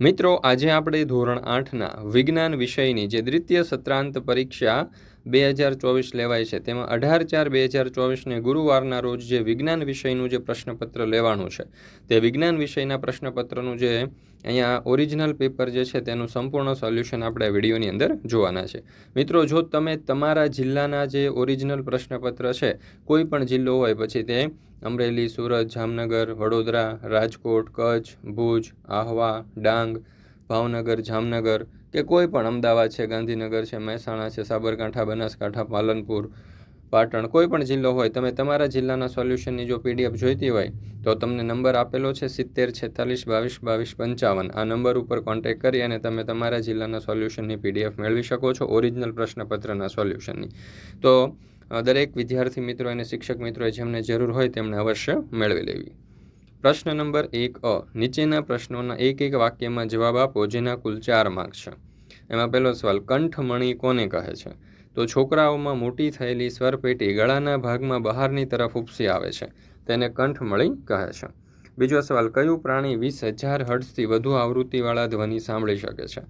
મિત્રો, આજે આપણે ધોરણ આઠના વિજ્ઞાન વિષયની જે દ્વિતીય સત્રાંત પરીક્ષા બે હજાર ચોવીસ લેવાય છે, તેમાં અઢાર ચાર બે હજાર ચોવીસને ગુરુવારના રોજ જે વિજ્ઞાન વિષયનું જે પ્રશ્નપત્ર લેવાનું છે, તે વિજ્ઞાન વિષયના પ્રશ્નપત્રનું જે અહીંયા ઓરિજિનલ પેપર જે છે, તેનું સંપૂર્ણ સોલ્યુશન આપણે વિડીયોની અંદર જોવાના છે. મિત્રો, જો તમે તમારા જિલ્લાના જે ઓરિજિનલ પ્રશ્નપત્ર છે, કોઈ પણ જિલ્લો હોય, પછી તે અમરેલી, સુરત, જામનગર, વડોદરા, રાજકોટ, કચ્છ, ભુજ, આહવા, ડાંગ, ભાવનગર, જામનગર કે કોઈ પણ અમદાવાદ છે, ગાંધીનગર છે, મહેસાણા છે, સાબરકાંઠા, બનાસકાંઠા, પાલનપુર, પાટણ, કોઈ પણ જિલ્લો હોય, તમે તમારા જિલ્લાના સોલ્યુશનની જો પીડીએફ જોઈતી હોય, તો તમને નંબર આપેલો છે સિત્તેર, છેતાલીસ, બાવીસ બાવીસ, પંચાવન. આ નંબર ઉપર કોન્ટેક કરી અને તમે તમારા જિલ્લાના સોલ્યુશનની પીડીએફ મેળવી શકો છો, ઓરિજિનલ પ્રશ્નપત્રના સોલ્યુશનની. તો દરેક વિદ્યાર્થી મિત્રો અને શિક્ષક મિત્રોએ જેમને જરૂર હોય તેમણે અવશ્ય મેળવી લેવી. પ્રશ્ન નંબર એક અ, નીચેના પ્રશ્નોના એક એક વાક્યમાં જવાબ આપો, જેના કુલ ચાર માર્ક છે. એમાં પહેલો સવાલ, કંઠમણી કોને કહે છે? તો છોકરાઓમાં મોટી થયેલી સ્વરપેટી ગળાના ભાગમાં બહારની તરફ ઉપસી આવે છે, તેને કંઠમળી કહે છે. બીજો સવાલ, કયું પ્રાણી વીસ હજાર હર્ટ્સથી વધુ આવૃત્તિવાળા ધ્વનિ સાંભળી શકે છે?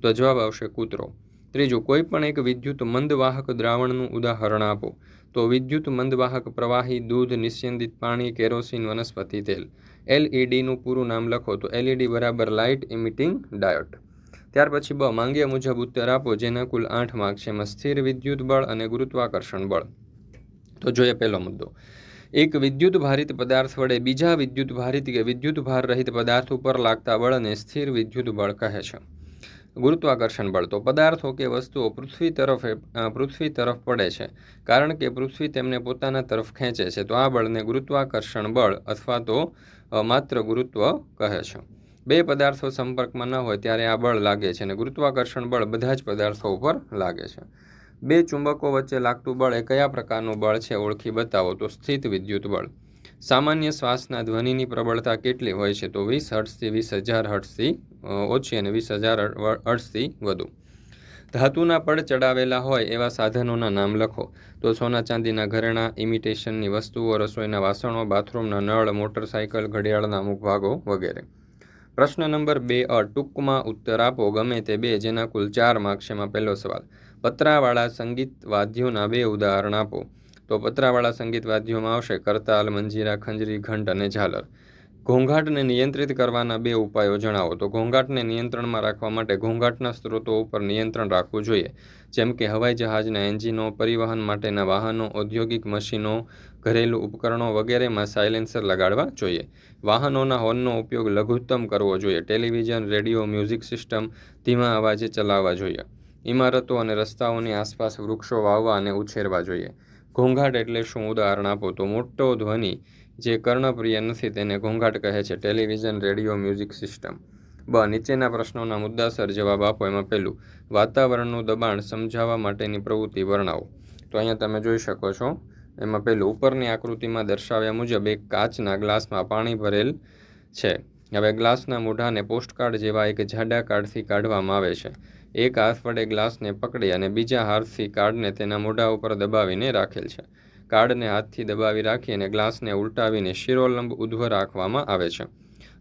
તો જવાબ આવશે કૂતરો. ત્રીજું, કોઈ પણ એક વિદ્યુત મંદવાહક દ્રાવણનું ઉદાહરણ આપો. તો વિદ્યુત મંદવાહક પ્રવાહી દૂધ, નિસ્યંદિત પાણી, કેરોસીન, વનસ્પતિ તેલ. એલઈડીનું પૂરું નામ લખો તો એલઈડી બરાબર લાઇટ ઇમિટિંગ ડાયોટ ત્યાર પછી બ, માંગ્યા મુજબ ઉત્તર આપો જેના કુલ આઠ માર્ક છે. એમાં સ્થિર વિદ્યુત બળ અને ગુરુત્વાકર્ષણ બળ. તો જોઈએ પહેલો મુદ્દો. એક વિદ્યુત ભારિત પદાર્થ વડે બીજા વિદ્યુત ભારિત કે વિદ્યુત ભાર રહિત પદાર્થ ઉપર લાગતા બળને સ્થિર વિદ્યુત બળ કહે છે. ગુરુત્વાકર્ષણ બળ. તો પદાર્થો કે વસ્તુઓ પૃથ્વી તરફ પૃથ્વી તરફ પડે છે. કારણ કે પૃથ્વી તેમને પોતાના તરફ ખેંચે છે, તો આ બળને ગુરુત્વાકર્ષણ બળ અથવા તો માત્ર ગુરુત્વ કહે છે. બે પદાર્થો સંપર્કમાં ન હોય ત્યારે આ બળ લાગે છે અને ગુરુત્વાકર્ષણ બળ બધા જ પદાર્થો ઉપર લાગે છે. બે ચુંબકો વચ્ચે લાગતું બળ એ કયા પ્રકારનું બળ છે ઓળખી બતાવો તો સ્થિત વિદ્યુત બળ. સામાન્ય શ્વાસના ધ્વનિની પ્રબળતા કેટલી હોય છે તો વીસ હર્ટ્સથી વીસ હજાર હર્ટ્સથી ઓછી અને વીસ હજાર અડસથી વધુ. ધાતુના પડ ચડાવેલા હોય એવા સાધનોના નામ લખો. તો સોના ચાંદીના ઘરેણાં, ઇમિટેશનની વસ્તુઓ, રસોઈના વાસણો, બાથરૂમના નળ, મોટરસાયકલ, ઘડિયાળના અમુક ભાગો વગેરે. પ્રશ્ન નંબર બે, અ, ટૂંકમાં ઉત્તર આપો. ગમે તે બે, જેના કુલ ચાર માર્ક્સ એમાં પહેલો સવાલ. પતરાવાળા સંગીત વાદ્યોના બે ઉદાહરણ આપો. તો પતરાવાળા સંગીત વાદ્યોમાં આવશે કરતાલ, મંજીરા, ખંજરી, ઘંટ અને ઝાલર. ઘોંઘાટને નિયંત્રિત કરવાના બે ઉપાયો જણાવો. તો ઘોંઘાટને નિયંત્રણમાં રાખવા માટે ઘોંઘાટના સ્ત્રોતો ઉપર નિયંત્રણ રાખવું જોઈએ. જેમ કે હવાઈ જહાજના એન્જિનો, પરિવહન માટેના વાહનો, ઔદ્યોગિક મશીનો, ઘરેલું ઉપકરણો વગેરેમાં સાયલેન્સર લગાડવા જોઈએ. વાહનોના હોર્નનો ઉપયોગ લઘુત્તમ કરવો જોઈએ. ટેલિવિઝન, રેડિયો, મ્યુઝિક સિસ્ટમ ધીમા અવાજે ચલાવવા જોઈએ. ઇમારતો અને રસ્તાઓની આસપાસ વૃક્ષો વાવવા અને ઉછેરવા જોઈએ. ઘોંઘાટ એટલે શું? ઉદાહરણ આપો. તો મોટો ધ્વનિ જે કર્ણપ્રિય નથી તેને ઘોંઘાટ કહે છે. Television, radio, music system. બ. નીચેના પ્રશ્નોના મુદ્દાસર જવાબ આપો. એમાં પહેલું, વાતાવરણનું દબાણ સમજાવવા માટેની પ્રવૃત્તિ વર્ણવો. તો અહીંયા તમે જોઈ શકો છો, એમાં પહેલું, ઉપરની આકૃતિમાં દર્શાવ્યા મુજબ એક કાચના ગ્લાસમાં પાણી ભરેલ છે. હવે ગ્લાસના મોઢાને પોસ્ટકાર્ડ જેવા એક જાડા કાર્ડથી કાઢવામાં આવે છે. એક હાથ વડે ગ્લાસને પકડી અને બીજા હાથથી કાર્ડને તેના મોઢા ઉપર દબાવીને રાખેલ છે. કાર્ડને હાથથી દબાવી રાખી અને ગ્લાસને ઉલટાવીને શિરોલંબ ઉધ્વ રાખવામાં આવે છે.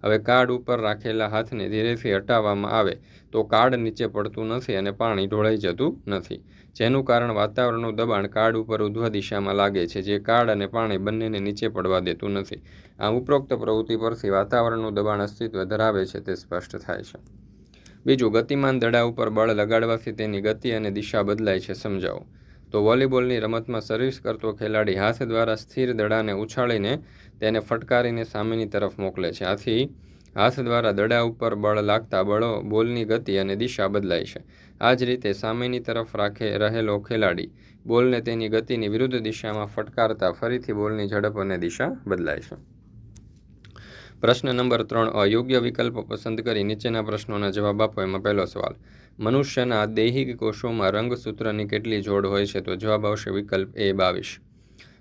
હવે કાર્ડ ઉપર રાખેલા હાથને ધીરેથી હટાવવામાં આવે તો કાર્ડ નીચે પડતું નથી અને પાણી ઢોળાઈ જતું નથી. જેનું કારણ વાતાવરણનું દબાણ કાર્ડ ઉપર ઉધ્વ દિશામાં લાગે છે, જે કાર્ડ અને પાણી બંનેને નીચે પડવા દેતું નથી. આ ઉપરોક્ત પ્રવૃત્તિ પરથી વાતાવરણનું દબાણ અસ્તિત્વ ધરાવે છે તે સ્પષ્ટ થાય છે. બીજું, ગતિમાન દડા ઉપર બળ લગાડવાથી તેની ગતિ અને દિશા બદલાય છે, સમજાવો. તો વોલીબોલની રમતમાં સર્વિસ કરતો ખેલાડી હાથ દ્વારા સ્થિર દડાને ઉછાળીને તેને ફટકારીને સામેની તરફ મોકલે છે. આથી હાથ દ્વારા દડા ઉપર બળ લાગતા બળો બોલની ગતિ અને દિશા બદલાય છે. આ જ રીતે સામેની તરફ રાખે રહેલો ખેલાડી બોલને તેની ગતિની વિરુદ્ધ દિશામાં ફટકારતા ફરીથી બોલની ઝડપ અને દિશા બદલાય છે. પ્રશ્ન નંબર ત્રણ, અયોગ્ય વિકલ્પ પસંદ કરી નીચેના પ્રશ્નોના જવાબ આપો. એમાં પહેલો સવાલ, મનુષ્યના દૈહિક કોષોમાં રંગસૂત્રની કેટલી જોડ હોય છે? તો જવાબ આવશે વિકલ્પ એ બાવીસ.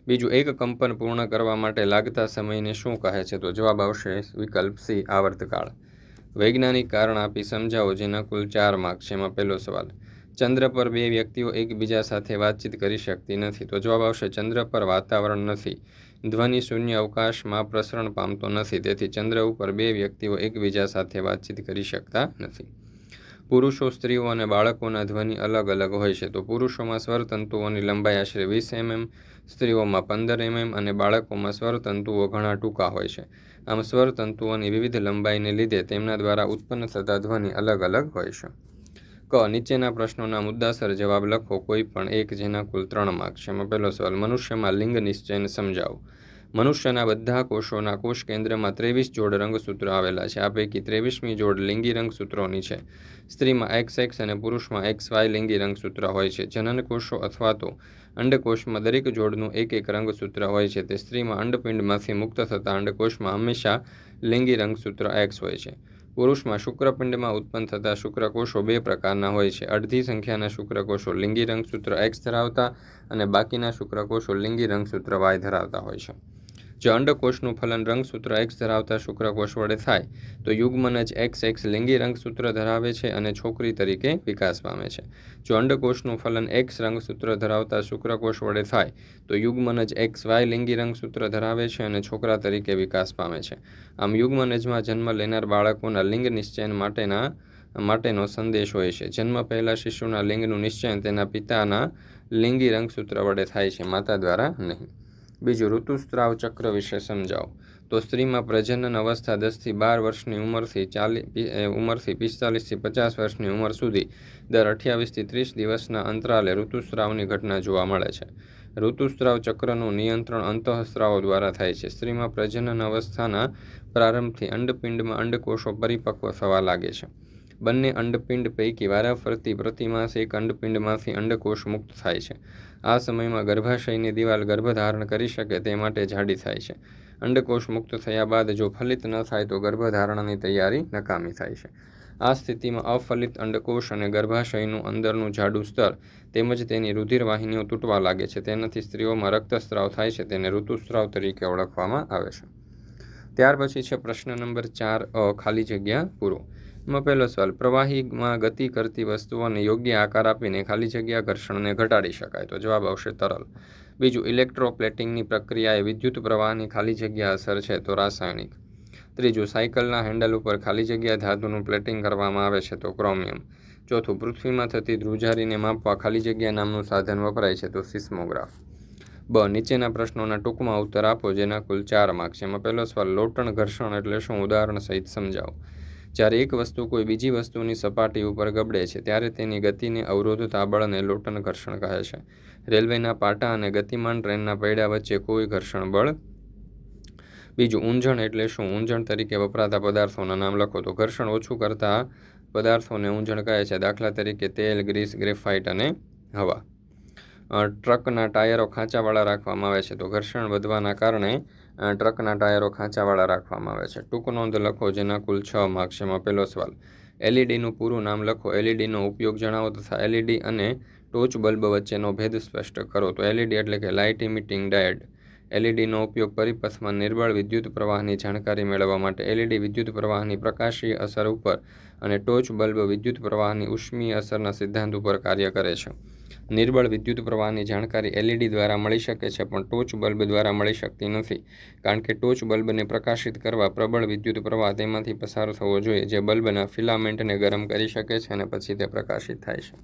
બીજું, એક કંપન પૂર્ણ કરવા માટે લાગતા સમયને શું કહે છે? તો જવાબ આવશે વિકલ્પ સી, આવર્તકાળ. વૈજ્ઞાનિક કારણ આપી સમજાવો, જેના કુલ ચાર માર્ક છે. એમાં પહેલો સવાલ, ચંદ્ર પર બે વ્યક્તિઓ એકબીજા સાથે વાતચીત કરી શકતી નથી? તો જવાબ આવશે, ચંદ્ર પર વાતાવરણ નથી. ધ્વનિ શૂન્ય અવકાશમાં પ્રસરણ પામતો નથી, તેથી ચંદ્ર ઉપર બે વ્યક્તિઓ એકબીજા સાથે વાતચીત કરી શકતા નથી. પુરુષો, સ્ત્રીઓ અને બાળકોના ધ્વનિ અલગ અલગ હોય છે, તો પુરુષોમાં સ્વરતંતુઓની લંબાઈ આશરે વીસ એમએમ, સ્ત્રીઓમાં પંદર એમએમ અને બાળકોમાં સ્વરતંતુઓ ઘણા ટૂંકા હોય છે. આમ સ્વરતંતુઓની વિવિધ લંબાઈને લીધે તેમના દ્વારા ઉત્પન્ન થતા ધ્વનિ અલગ અલગ હોય છે. ક, નીચેના પ્રશ્નોના મુદ્દાસર જવાબ લખો. કોઈ પણ એક જેના કુલ ત્રણ માર્ક છે. પહેલો સવાલ, મનુષ્યમાં લિંગ નિશ્ચયને સમજાવો. મનુષ્યના બધા કોષોના કોષ કેન્દ્રમાં ત્રેવીસ જોડ રંગસૂત્રો આવેલા છે. આ પૈકી ત્રેવીસમી જોડ લિંગી રંગસૂત્રોની છે. સ્ત્રીમાં એક્સ એક્સ અને પુરુષમાં એક્સ વાય લિંગી રંગસૂત્ર હોય છે. જનન કોષો અથવા તો અંડકોષમાં દરેક જોડનું એક એક રંગસૂત્ર હોય છે. તે સ્ત્રીમાં અંડપિંડમાંથી મુક્ત થતા અંડકોષમાં હંમેશા લિંગી રંગસૂત્ર એક્સ હોય છે. પુરુષમાં શુક્રપિંડમાં ઉત્પન્ન થતા શુક્રકોષો બે પ્રકારના હોય છે. અડધી સંખ્યાના શુક્રકોષો લિંગી રંગસૂત્ર એક્સ ધરાવતા અને બાકીના શુક્રકોષો લિંગી રંગસૂત્ર વાય ધરાવતા હોય છે. જો અંડકોષનું ફલન રંગસૂત્ર એક્સ ધરાવતા શુક્રકોષ વડે થાય, તો યુગ્મનજ એક્સ એક્સ લિંગી રંગસૂત્ર ધરાવે છે અને છોકરી તરીકે વિકાસ પામે છે. જો અંડકોષનું ફલન એક્સ રંગસૂત્ર ધરાવતા શુક્રકોષ વડે થાય, તો યુગ્મનજ એક્સ વાય લિંગી રંગસૂત્ર ધરાવે છે અને છોકરા તરીકે વિકાસ પામે છે. આમ યુગ્મનજમાં જન્મ લેનાર બાળકોના લિંગ નિશ્ચયન માટેના, માટેનો સંદેશ હોય છે. જન્મ પહેલાં શિશુના લિંગનું નિશ્ચયન તેના પિતાના લિંગી રંગસૂત્ર વડે થાય છે, માતા દ્વારા નહીં. બીજું ઋતુસ્ત્રાવ ચક્ર વિશે સમજાવો. તો સ્ત્રીમાં પ્રજનન અવસ્થા દસથી બાર વર્ષની ઉંમરથી ચાલી ઉંમરથી પિસ્તાલીસથી પચાસ વર્ષની ઉંમર સુધી દર અઠ્યાવીસથી ત્રીસ દિવસના અંતરાલે ઋતુસ્ત્રાવની ઘટના જોવા મળે છે. ઋતુસ્ત્રાવ ચક્રનું નિયંત્રણ અંતઃસ્ત્રાવો દ્વારા થાય છે. સ્ત્રીમાં પ્રજનન અવસ્થાના પ્રારંભથી અંડપિંડમાં અંડકોષો પરિપક્વ થવા લાગે છે. બંને અંડપિંડ પૈકી વારાફરતી પ્રતિમાસ એક અંડપિંડમાંથી અંડકોષ મુક્ત થાય છે. આ સમયમાં ગર્ભાશયની દિવાલ ગર્ભધારણ કરી શકે તે માટે જાડી થાય છે. અંડકોષ મુક્ત થયા બાદ જો ફલિત ન થાય તો ગર્ભધારણની તૈયારી નકામી થાય છે. આ સ્થિતિમાં અફલિત અંડકોષ અને ગર્ભાશયનું અંદરનું જાડું સ્તર તેમજ તેની રુધિરવાહિનીઓ તૂટવા લાગે છે. તેનાથી સ્ત્રીઓમાં રક્તસ્ત્રાવ થાય છે. તેને ઋતુસ્ત્રાવ તરીકે ઓળખવામાં આવે છે. ત્યાર પછી છે પ્રશ્ન નંબર ચાર ખાલી જગ્યા પૂરો. એમાં પહેલો સવાલ. પ્રવાહીમાં ગતિ કરતી વસ્તુઓને યોગ્ય આકાર આપીને ખાલી જગ્યા ઘર્ષણને ઘટાડી શકાય તો જવાબ આવશે તરલ. બીજું, ઇલેક્ટ્રોપ્લેટિંગની પ્રક્રિયા એ વિદ્યુત પ્રવાહની ખાલી જગ્યા અસર છે તો રાસાયણિક. ત્રીજું, સાયકલના હેન્ડલ ઉપર ખાલી જગ્યા ધાતુનું પ્લેટિંગ કરવામાં આવે છે તો ક્રોમિયમ. ચોથું, પૃથ્વીમાં થતી ધ્રુજારીને માપવા ખાલી જગ્યા નામનું સાધન વપરાય છે તો સિસ્મોગ્રાફ. બ, નીચેના પ્રશ્નોના ટૂંકમાં ઉત્તર આપો જેના કુલ ચાર માર્ક છે. એમાં પહેલો સવાલ, લોટણ ઘર્ષણ એટલે શું? ઉદાહરણ સહિત સમજાવો. જ્યારે એક વસ્તુ કોઈ બીજી વસ્તુની સપાટી ઉપર ગબડે છે, ત્યારે તેની ગતિને અવરોધ, તાબળ અને લોટન ઘર્ષણ કહે છે. રેલવેના પાટા અને ગતિમાન ટ્રેનના પૈડા વચ્ચે કોઈ ઘર્ષણ બળ? બીજું, ઊંઝણ એટલે શું? ઊંઝણ તરીકે વપરાતા પદાર્થોના નામ લખો તો ઘર્ષણ ઓછું કરતા પદાર્થોને ઊંઝણ કહે છે. દાખલા તરીકે તેલ, ગ્રીસ, ગ્રેફાઇટ અને હવા. ટ્રકના ટાયરો ખાંચાવાળા રાખવામાં આવે છે તો ઘર્ષણ વધવાના કારણે ટ્રકના ટાયરો ખાંચાવાળા રાખવામાં આવે છે. ટૂંક નોંધ લખો જેના કુલ છ માર્ક છે. એમાં પહેલો સવાલ, એલઈડીનું પૂરું નામ લખો. એલઈડીનો ઉપયોગ જણાવો તથા એલઈડી અને ટોચ બલ્બ વચ્ચેનો ભેદ સ્પષ્ટ કરો. તો એલઈડી એટલે કે લાઇટ ઇમિટિંગ ડાયડ. એલઈડીનો ઉપયોગ પરિપથમાં નિર્બળ વિદ્યુત પ્રવાહની જાણકારી મેળવવા માટે એલઈડી વિદ્યુત પ્રવાહની પ્રકાશીય અસર ઉપર અને ટોચ બલ્બ વિદ્યુત પ્રવાહની ઉષ્મીય અસરના સિદ્ધાંત ઉપર કાર્ય કરે છે. નિર્બળ વિદ્યુત પ્રવાહની જાણકારી એલઈડી દ્વારા મળી શકે છે, પણ ટોચ બલ્બ દ્વારા મળી શકતી નથી. કારણ કે ટોચ બલ્બને પ્રકાશિત કરવા પ્રબળ વિદ્યુત પ્રવાહ તેમાંથી પસાર થવો જોઈએ, જે બલ્બના ફિલામેન્ટને ગરમ કરી શકે છે અને પછી તે પ્રકાશિત થાય છે.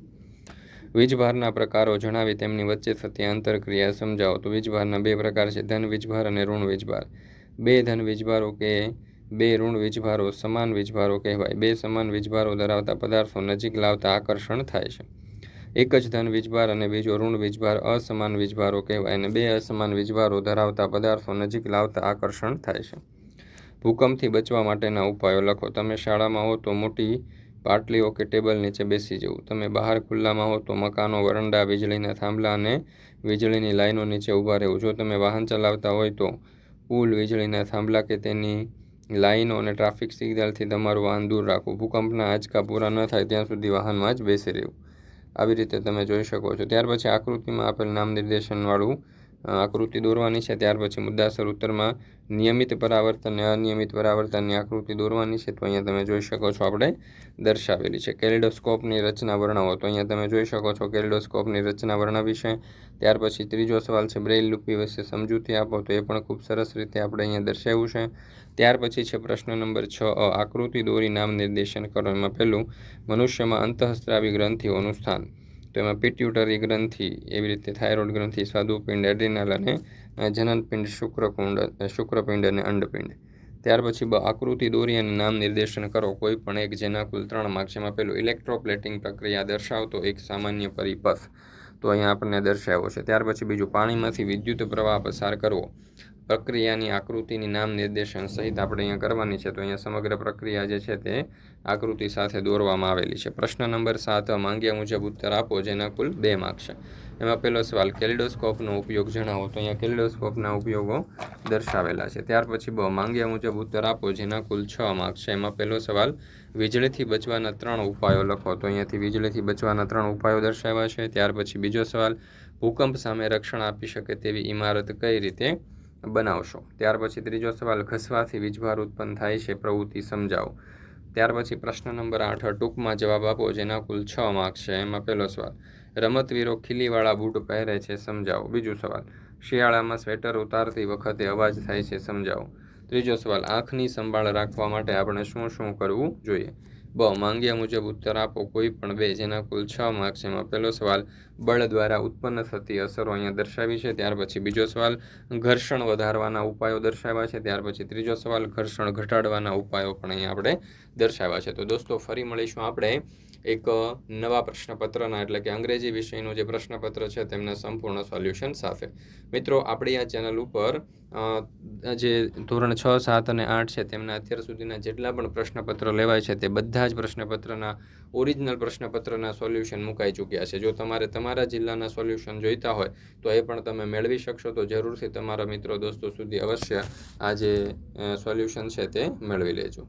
વીજભારના પ્રકારો જણાવી તેમની વચ્ચે થતી આંતરક્રિયા સમજાવો. તો વીજભારના બે પ્રકાર છે, ધન વીજભાર અને ઋણ વીજભાર. બે ધન વીજભારો કે બે ઋણ વીજભારો સમાન વીજભારો કહેવાય. બે સમાન વીજભારો ધરાવતા પદાર્થો નજીક લાવતા આકર્ષણ થાય છે. એક જ ધન વીજભાર અને બીજો ઋણ વીજભાર અસમાન વીજભારો કહેવાય અને બે અસમાન વીજભારો ધરાવતા પદાર્થો નજીક લાવતા આકર્ષણ થાય છે. ભૂકંપથી બચવા માટેના ઉપાયો લખો. તમે શાળામાં હો તો મોટી પાટલીઓ કે ટેબલ નીચે બેસી જવું. તમે બહાર ખુલ્લામાં હો તો મકાનો, વરંડા, વીજળીના થાંભલા અને વીજળીની લાઈનો નીચે ઊભા રહેવું. જો તમે વાહન ચલાવતા હોય તો પુલ, વીજળીના થાંભલા કે તેની લાઈનો અને ટ્રાફિક સિગ્નલથી તમારું વાહન દૂર રાખવું ભૂકંપના આંચકા પૂરા ન થાય ત્યાં સુધી વાહનમાં જ બેસી રહેવું. આવી રીતે તમે જોઈ શકો છો. ત્યાર પછી આકૃતિમાં આપેલ નામ નિર્દેશનવાળું આકૃતિ દોરવાની છે. ત્યાર પછી મુદ્દાસર ઉત્તરમાં નિયમિત પરાવર્તન અને અનિયમિત પરાવર્તનની આકૃતિ દોરવાની છે. તો અહીંયા તમે જોઈ શકો છો આપણે દર્શાવેલી છે. કેલિડોસ્કોપની રચના વર્ણવો. તો અહીંયા તમે જોઈ શકો છો કેલિડોસ્કોપની રચના વર્ણવી છે. ત્યાર પછી ત્રીજો સવાલ છે બ્રેઇલ લિપિ વિશે સમજૂતી આપો. તો એ પણ ખૂબ સરસ રીતે આપણે અહીંયા દર્શાવ્યું છે. ત્યાર પછી છે પ્રશ્ન નંબર છ. અ, આકૃતિ દોરી નામ નિર્દેશન કરો. એમાં પહેલું, મનુષ્યમાં અંતઃસ્ત્રાવી ગ્રંથિઓનું સ્થાન. તો એમાં પિટ્યુટરી ગ્રંથિ, એવી રીતે થાઇરોઇડ ગ્રંથિ, સ્વાદુપિંડ એડ્રિનલ અને જનનપિંડ, શુક્રકુંડ શુક્રપિંડ અને અંડપિંડ. ત્યાર પછી આકૃતિ દોરી અને નામ નિર્દેશન કરો. કોઈ પણ એક જેના કુલ ત્રણ માર્ક છે. પેલું ઇલેક્ટ્રોપ્લેટિંગ પ્રક્રિયા દર્શાવતો એક સામાન્ય પરિપથ. તો અહીંયા આપણને દર્શાવ્યો છે. ત્યાર પછી બીજું, પાણીમાંથી વિદ્યુત પ્રવાહ પસાર કરવો. પ્રક્રિયાની આકૃતિની નામ નિર્દેશન સહિત આપણે અહીંયા કરવાની છે. તો અહીંયા સમગ્ર પ્રક્રિયા જે છે તે આકૃતિ સાથે દોરવામાં આવેલી છે. પ્રશ્ન નંબર સાત, માંગ્યા મુજબ ઉત્તર આપો, જેના કુલ બે માર્ક છે. એમાં પહેલો સવાલ, કેલિડોસ્કોપનો ઉપયોગ જણાવો. તો અહીંયા કેલિડોસ્કોપના ઉપયોગો દર્શાવેલા છે. ત્યાર પછી બ, માંગ્યા મુજબ ઉત્તર આપો, જેના કુલ છ માર્ક છે. એમાં પહેલો સવાલ, વીજળીથી બચવાના ત્રણ ઉપાયો લખો. તો અહીંયાથી વીજળીથી બચવાના ત્રણ ઉપાયો દર્શાવ્યા છે. ત્યાર પછી બીજો સવાલ, ભૂકંપ સામે રક્ષણ આપી શકે તેવી ઇમારત કઈ રીતે બનાવશો. ત્યાર પછી ત્રીજો સવાલ, ઘસવાથી વીજભાર ઉત્પન્ન થાય છે, પ્રવૃત્તિ સમજાવો. ત્યાર પછી પ્રશ્ન નંબર આઠ, ટૂંકમાં જવાબ આપો, જેના કુલ છ માર્ક છે. એમાં પહેલો સવાલ, રમતવીરો ખીલીવાળા બૂટ પહેરે છે, સમજાવો. બીજો સવાલ, શિયાળામાં સ્વેટર ઉતારતી વખતે અવાજ થાય છે, સમજાવો. ત્રીજો સવાલ, આંખની સંભાળ રાખવા માટે આપણે શું શું કરવું જોઈએ? બ માંગ્યા મુજબ ઉત્તર આપો, કોઈ પણ બે, જેના કુલ છ માર્ક્સ એમાં પહેલો સવાલ, બળ દ્વારા ઉત્પન્ન થતી અસરો અહીંયા દર્શાવી છે. ત્યાર પછી બીજો સવાલ, ઘર્ષણ વધારવાના ઉપાયો દર્શાવ્યા છે. ત્યાર પછી ત્રીજો સવાલ, ઘર્ષણ ઘટાડવાના ઉપાયો પણ અહીંયા આપણે દર્શાવ્યા છે. તો દોસ્તો, ફરી મળીશું આપણે એક નવા પ્રશ્નપત્રના, એટલે કે અંગ્રેજી વિષયનું જે પ્રશ્નપત્ર છે, તેમના સંપૂર્ણ સોલ્યુશન સાથે. મિત્રો, આપણી આ ચેનલ ઉપર જે ધોરણ છ, સાત અને આઠ છે, તેમના અત્યાર સુધીના જેટલા પણ પ્રશ્નપત્ર લેવાય છે, તે બધા જ પ્રશ્નપત્રના, ઓરિજિનલ પ્રશ્નપત્રના સોલ્યુશન મુકાઈ ચૂક્યા છે. જો તમારે તમારા જિલ્લાના સોલ્યુશન જોઈતા હોય, તો એ પણ તમે મેળવી શકશો, તો જરૂરથી તમારા મિત્રો દોસ્તો સુધી અવશ્ય આ જે સોલ્યુશન છે, તે મેળવી લેજો.